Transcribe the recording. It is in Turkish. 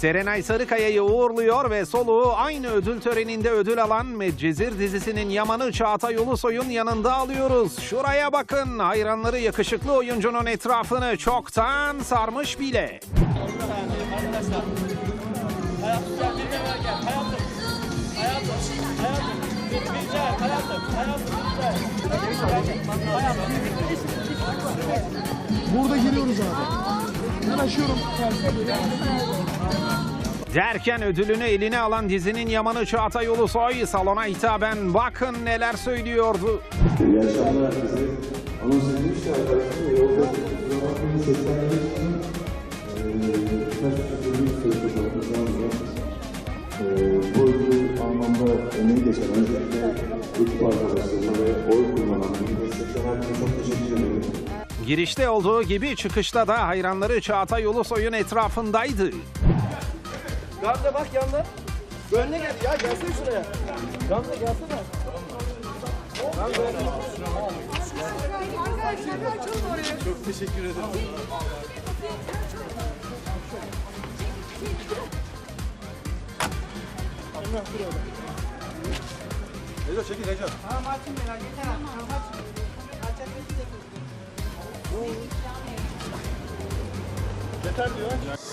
Serenay Sarıkaya'yı uğurluyor ve soluğu aynı ödül töreninde ödül alan Medcezir dizisinin Yaman'ı Çağatay Ulusoy'un yanında alıyoruz. Şuraya bakın hayranları yakışıklı oyuncunun etrafını çoktan sarmış bile. Burada giriyoruz abi. Derken ödülünü eline alan dizinin Yaman'ı Çağatay Ulusoy salona hitaben bakın neler söylüyordu. İyi akşamlar herkese. Anons edilmişti arkadaşlar. Yolda bakmayın seslenmek için birkaç sözü söz. Eee, Bu ödülü anlamda emeği geçen öncelikle ekip arkadaşlarıma ve oy Girişte olduğu gibi çıkışta da hayranları Çağatay Ulusoy'un etrafındaydı. Gamze bak yanına. Önüne gel ya gelsene şuraya. Gamze gelsene. Çok teşekkür ederim. Neco çekil Neco. Yeter diyor.